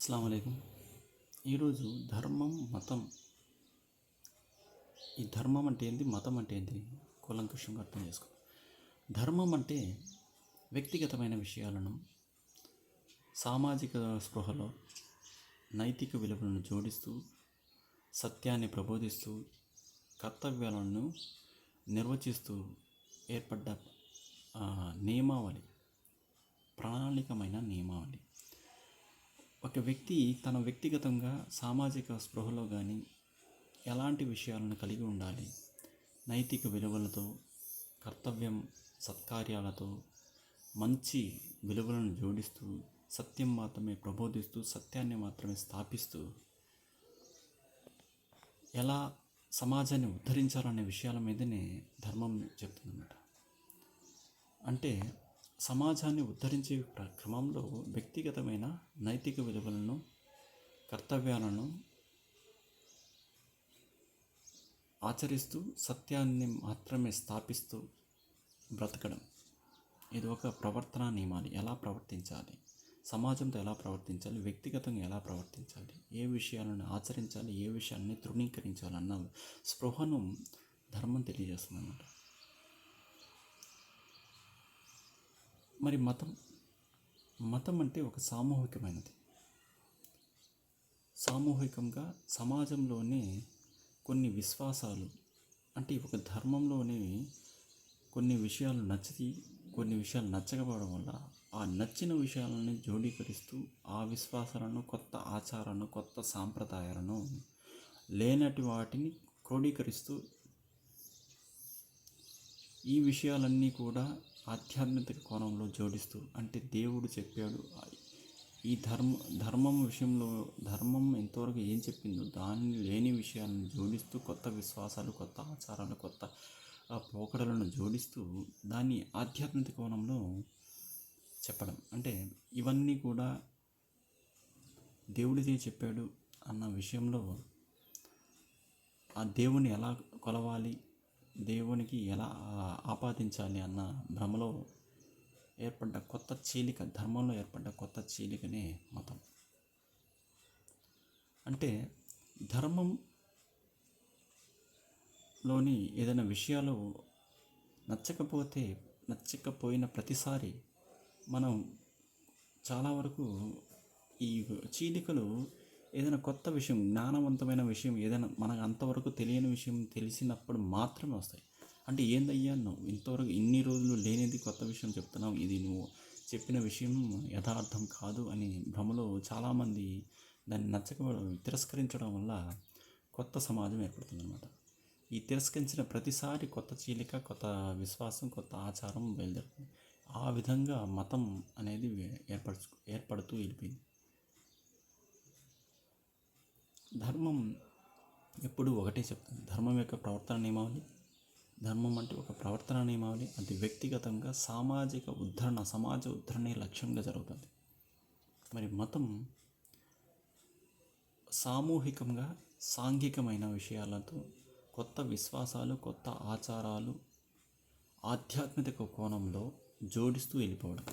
అస్సలం అయికం ఈరోజు ధర్మం మతం. ఈ ధర్మం అంటే ఏంది? మతం అంటే ఏంది? కులంకుషంగా అర్థం చేసుకో. ధర్మం అంటే వ్యక్తిగతమైన విషయాలను సామాజిక స్పృహలో నైతిక విలువలను జోడిస్తూ సత్యాన్ని ప్రబోధిస్తూ కర్తవ్యాలను నిర్వచిస్తూ ఏర్పడ్డ నియమావళి. ప్రణాళికమైన నియమావళి. ఒక వ్యక్తి తన వ్యక్తిగతంగా సామాజిక స్పృహలో కానీ ఎలాంటి విషయాలను కలిగి ఉండాలి? నైతిక విలువలతో కర్తవ్యం సత్కార్యాలతో మంచి విలువలను జోడిస్తూ సత్యం మాత్రమే ప్రబోధిస్తూ సత్యాన్ని మాత్రమే స్థాపిస్తూ ఎలా సమాజాన్ని ఉద్ధరించాలనే విషయాల మీదనే ధర్మం చెప్తుందన్నమాట. అంటే సమాజాన్ని ఉద్ధరించే ప్ర- క్రమంలో వ్యక్తిగతమైన నైతిక విలువలను కర్తవ్యాలను ఆచరిస్తూ సత్యాన్ని మాత్రమే స్థాపిస్తూ బ్రతకడం. ఇది ఒక ప్రవర్తన నియమాలు. ఎలా ప్రవర్తించాలి? సమాజంతో ఎలా ప్రవర్తించాలి? వ్యక్తిగతంగా ఎలా ప్రవర్తించాలి? ఏ విషయాలను ఆచరించాలి? ఏ విషయాన్ని తృణీకరించాలి? అన్న స్పృహను ధర్మం తెలియజేస్తుంది అన్నమాట మరి మతం మతం అంటే ఒక సామూహికమైనది. సామూహికంగా సమాజంలోనే కొన్ని విశ్వాసాలు అంటే ఒక ధర్మంలోనే కొన్ని విషయాలు నచ్చి కొన్ని విషయాలు నచ్చకపోవడం వల్ల ఆ నచ్చిన విషయాలను జోడీకరిస్తూ ఆ విశ్వాసాలను కొత్త ఆచారాలను కొత్త సాంప్రదాయాలను లేనటి వాటిని క్రోడీకరిస్తూ ఈ విషయాలన్నీ కూడా ఆధ్యాత్మిక కోణంలో జోడిస్తూ అంటే దేవుడు చెప్పాడు ఈ ధర్మ ధర్మం విషయంలో ధర్మం ఎంతవరకు ఏం చెప్పిందో దాన్ని లేని విషయాలను జోడిస్తూ కొత్త విశ్వాసాలు కొత్త ఆచారాలు కొత్త పోకడలను జోడిస్తూ దాన్ని ఆధ్యాత్మిక కోణంలో చెప్పడం. అంటే ఇవన్నీ కూడా దేవుడిదే చెప్పాడు అన్న విషయంలో ఆ దేవుని ఎలా కొలవాలి దేవునికి ఎలా ఆపాదించాలి అన్న భ్రమలో ఏర్పడ్డ కొత్త చీలిక ధర్మంలో ఏర్పడ్డ కొత్త చీలికనే మతం. అంటే ధర్మం లోని ఏదైనా విషయాలు నచ్చకపోతే నచ్చకపోయిన ప్రతిసారి మనం చాలా వరకు ఈ చీలికలు ఏదైనా కొత్త విషయం జ్ఞానవంతమైన విషయం ఏదైనా మనకు అంతవరకు తెలియని విషయం తెలిసినప్పుడు మాత్రమే వస్తాయి. అంటే ఏందయ్యా నువ్వు ఇంతవరకు ఇన్ని రోజులు లేనిది కొత్త విషయం చెప్తున్నావు. ఇది నువ్వు చెప్పిన విషయం యథార్థం కాదు అని భ్రమలో చాలామంది దాన్ని నచ్చక తిరస్కరించడం వల్ల కొత్త సమాజం ఏర్పడుతుందన్నమాట. ఈ తిరస్కరించిన ప్రతిసారి కొత్త చీలిక కొత్త విశ్వాసం కొత్త ఆచారం బయలుదేరుతుంది. ఆ విధంగా మతం అనేది ఏర్పరచు ఏర్పడుతూ వెళ్ళిపోయింది. ధర్మం ఎప్పుడూ ఒకటే చెప్తుంది. ధర్మం యొక్క ప్రవర్తన నియమావళి ధర్మం అంటే ఒక ప్రవర్తన నియమావళి అది వ్యక్తిగతంగా సామాజిక ఉద్ధరణ సమాజ ఉద్ధరణే లక్ష్యంగా జరుగుతుంది. మరి మతం సామూహికంగా సాంఘికమైన విషయాలతో కొత్త విశ్వాసాలు కొత్త ఆచారాలు ఆధ్యాత్మిక కోణంలో జోడిస్తూ వెళ్ళిపోవడం.